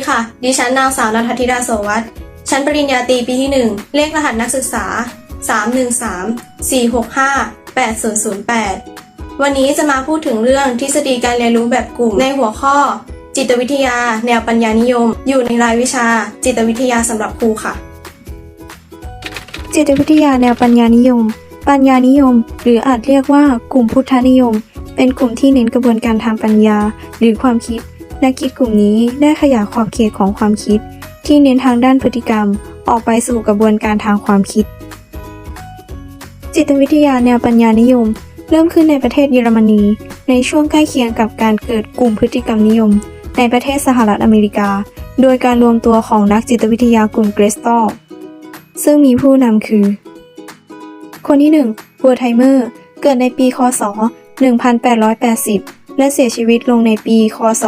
ดีค่ะ ดิฉันนางสาวนัทธิดาโสวัตชั้นปริญญาตรีปีที่ 1 เลขรหัสนักศึกษา 313-465-8008 วันนี้จะมาพูดถึงเรื่องทฤษฎีการเรียนรู้แบบกลุ่มในหัวข้อ จิตวิทยา แนวปัญญานิยม อยู่ในรายวิชา จิตวิทยาสำหรับครูค่ะ จิตวิทยาแนวปัญญานิยม ปัญญานิยม หรืออาจเรียกว่ากลุ่มพุทธนิยม เป็นกลุ่มที่เน้นกระบวนการทางปัญญา หรือความคิด และคิดกลุ่มนี้ได้ขยายขอบเขตของความคิด ที่เน้นทางด้านพฤติกรรม ออกไปสู่กระบวนการทางความคิด จิตวิทยาแนวปัญญานิยม เริ่มขึ้นในประเทศเยอรมนี ในช่วงใกล้เคียงกับการเกิดกลุ่มพฤติกรรมนิยม ในประเทศสหรัฐอเมริกา โดยการรวมตัวของนักจิตวิทยากลุ่มเกรสตอลซึ่งมีผู้นำคือ คนที่1วัวไทเมอร์ เกิดในปี คศ 1880 และเสียชีวิตลงในปี คศ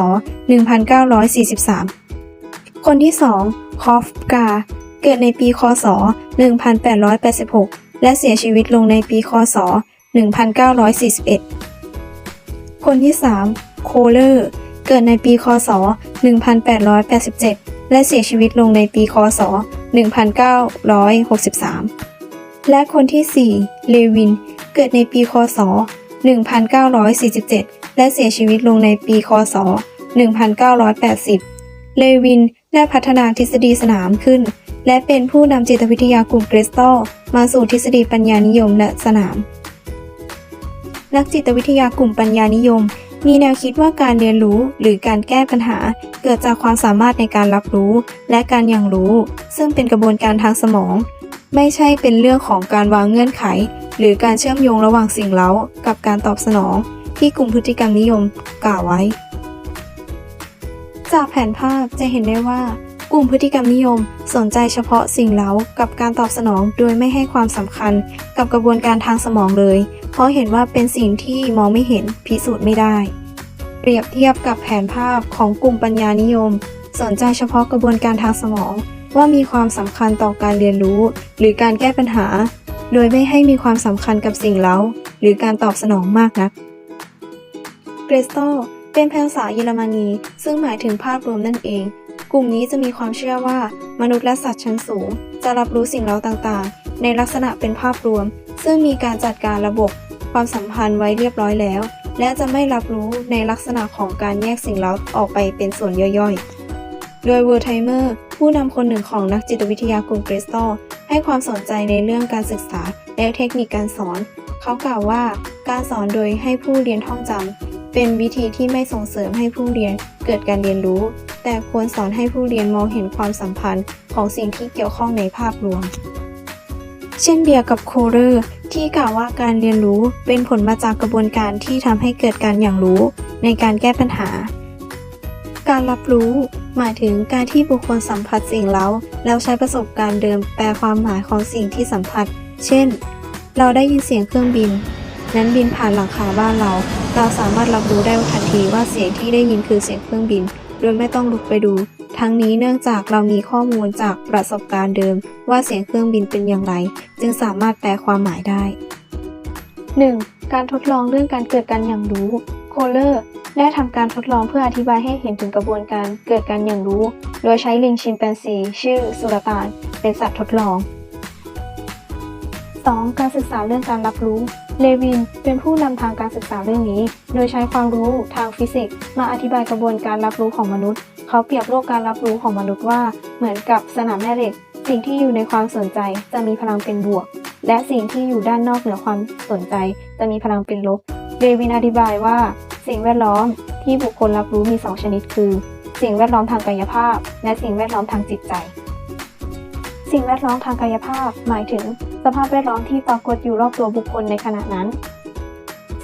1943 คนที่ 2 คอฟกา เกิดในปี คศ 1886 และเสียชีวิตลงในปี คศ 1941 คนที่ 3 โคเลอร์ เกิดในปี คศ 1887 และเสียชีวิตลงในปี คศ 1963 และคนที่ 4 เลวิน เกิดในปี คศ 1947 และเสียชีวิตลงในปีคศ 1980 เลวินได้พัฒนาทฤษฎีสนามขึ้น และเป็นผู้นำจิตวิทยากลุ่มเกรสตัลมาสู่ทฤษฎีปัญญานิยมและสนาม นักจิตวิทยากลุ่มปัญญานิยม มีแนวคิดว่าการเรียนรู้หรือการแก้ปัญหา เกิดจากความสามารถในการรับรู้ และการยังรู้ ซึ่งเป็นกระบวนการทางสมอง ไม่ใช่เป็นเรื่องของการวางเงื่อนไข หรือการเชื่อมโยงระหว่างสิ่งเร้ากับการตอบสนอง ที่กลุ่มพฤติกรรมนิยมกล่าวไว้ จากแผนภาพจะเห็นได้ว่ากลุ่มพฤติกรรมนิยมสนใจเฉพาะสิ่งเร้ากับการตอบสนองโดยไม่ให้ความสำคัญกับกระบวนการทางสมองเลย เพราะเห็นว่าเป็นสิ่งที่มองไม่เห็นพิสูจน์ไม่ได้ เปรียบเทียบกับแผนภาพของกลุ่มปัญญานิยม สนใจเฉพาะกระบวนการทางสมอง ว่ามีความสำคัญต่อการเรียนรู้ หรือการแก้ปัญหา โดยไม่ให้มีความสำคัญกับสิ่งเร้าหรือการตอบสนองมากนัก เกรสโตเป็นภาษาเยอรมนี ซึ่งหมายถึงภาพรวมนั่นเอง กลุ่มนี้จะมีความเชื่อว่า มนุษย์และสัตว์ชั้นสูง จะรับรู้สิ่งเร้าต่างๆ ในลักษณะเป็นภาพรวม ซึ่งมีการจัดการระบบความสัมพันธ์ไว้เรียบร้อยแล้ว และจะไม่รับรู้ในลักษณะของการแยกสิ่งเร้าออกไปเป็นส่วนย่อยๆ โดยเวอร์ไทเมอร์ผู้นำคนหนึ่งของนักจิตวิทยากลุ่มเกรสโตให้ความสนใจในเรื่องการศึกษาและเทคนิคการสอน เขากล่าวว่า การสอนโดยให้ผู้เรียนท่องจำ เป็นวิธีที่ไม่ส่งเสริมให้ผู้เรียนเกิดการเรียนรู้ แต่ควรสอนให้ผู้เรียนมองเห็นความสัมพันธ์ของสิ่งที่เกี่ยวข้องในภาพรวม เช่นเดียวกับโคเรอร์ที่กล่าวว่าการเรียนรู้เป็นผลมาจากกระบวนการที่ทำให้เกิดการอย่างรู้ในการแก้ปัญหา การรับรู้ หมายถึงการที่บุคคลสัมผัสสิ่งเร้าแล้วใช้ประสบการณ์เดิมแปลความหมายของสิ่งที่สัมผัส เช่น เราได้ยินเสียงเครื่องบิน นั้นบินผ่านหลังคาบ้านเรา เราสามารถรับรู้ได้ทันทีว่าเสียงที่ได้ยินคือเสียงเครื่องบิน โดยไม่ต้องลุกไปดู ทั้งนี้เนื่องจากเรามีข้อมูลจากประสบการณ์เดิม ว่าเสียงเครื่องบินเป็นอย่างไร จึงสามารถแปลความหมายได้ 1. การทดลองเรื่องการเกิดการอย่างรู้โคเลอร์ได้ทำการทดลองเพื่ออธิบายให้เห็นถึงกระบวนการเกิดการอย่างรู้ โดยใช้ลิงชิมแปนซี ชื่อสุลตาน เป็นสัตว์ทดลอง 2. การศึกษาเรื่องการรับรู้ เลวินเป็นผู้นำทางการศึกษาเรื่องนี้ โดยใช้ความรู้ทางฟิสิกส์มาอธิบายกระบวนการรับรู้ของมนุษย์ เขาเปรียบโลกการรับรู้ของมนุษย์ว่า เหมือนกับสนามแม่เหล็ก สิ่งที่อยู่ในความสนใจจะมีพลังเป็นบวก และสิ่งที่อยู่ด้านนอกเหนือความสนใจ จะมีพลังเป็นลบ เลวินอธิบายว่า สิ่งแวดล้อมที่บุคคลรับรู้มี 2 ชนิดคือ สิ่งแวดล้อมทางกายภาพ และสิ่งแวดล้อมทางจิตใจ สิ่งแวดล้อมทางกายภาพ หมายถึง สภาพแวดล้อมที่ปรากฏอยู่รอบตัวบุคคลในขณะนั้น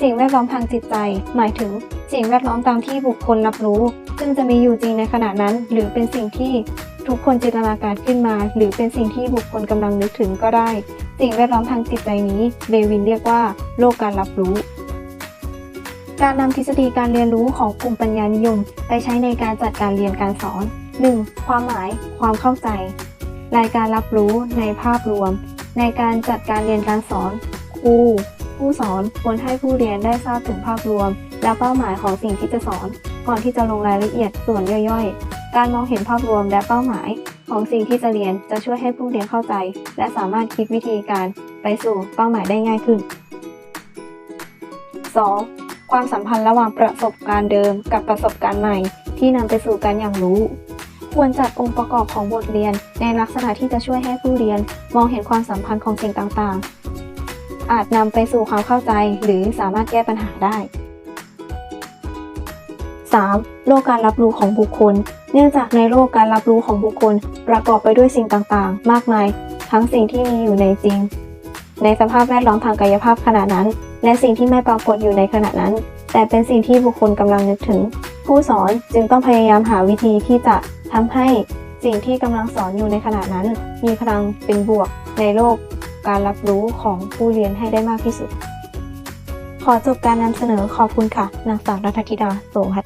สิ่งแวดล้อมทางจิตใจ หมายถึง สิ่งแวดล้อมตามที่บุคคลรับรู้ ซึ่งจะมีอยู่จริงในขณะนั้น หรือเป็นสิ่งที่ทุกคนจินตนาการขึ้นมา หรือเป็นสิ่งที่บุคคลกำลังนึกถึงก็ได้ สิ่งแวดล้อมทางจิตใจนี้เลวินเรียกว่า โลกการรับรู้ การนำทฤษฎีการเรียนรู้ของกลุ่มปัญญานิยม ไปใช้ในการจัดการเรียนการสอน 1. ความหมาย ความเข้าใจ รายการรับรู้ในภาพรวม ในการจัดการเรียนการสอน ครู ผู้สอนควรให้ผู้เรียนได้ทราบถึงภาพรวม และเป้าหมายของสิ่งที่จะสอน ก่อนที่จะลงรายละเอียดส่วนย่อยๆ การมองเห็นภาพรวมและเป้าหมาย ของสิ่งที่จะเรียนจะช่วยให้ผู้เรียนเข้าใจ และสามารถคิดวิธีการไปสู่เป้าหมายได้ง่ายขึ้น 2. ความสัมพันธ์ระหว่างประสบการณ์เดิมกับประสบการณ์ใหม่ ที่นำไปสู่การอย่างรู้ ควรจัดองค์ประกอบของบทเรียน ในลักษณะที่จะช่วยให้ผู้เรียนมองเห็นความสัมพันธ์ของสิ่งต่างๆ อาจนำไปสู่ความเข้าใจหรือสามารถแก้ปัญหาได้ 3. โลกการรับรู้ของบุคคล เนื่องจากในโลกการรับรู้ของบุคคล ประกอบไปด้วยสิ่งต่างๆ มากมาย ทั้งสิ่งที่มีอยู่ในจริง ในสภาพแวดล้อมทางกายภาพขณะนั้น และสิ่งที่ไม่ปรากฏอยู่ในขณะนั้น แต่เป็นสิ่งที่บุคคลกำลังนึกถึง ผู้สอนจึงต้องพยายามหาวิธีที่จะ ทำให้สิ่งที่กำลังสอนอยู่ในขณะนั้น มีพลังเป็นบวกในโลกการรับรู้ของผู้เรียนให้ได้มากที่สุด ขอจบการนำเสนอขอบคุณค่ะ นางสาวรัตธิดา โสหัต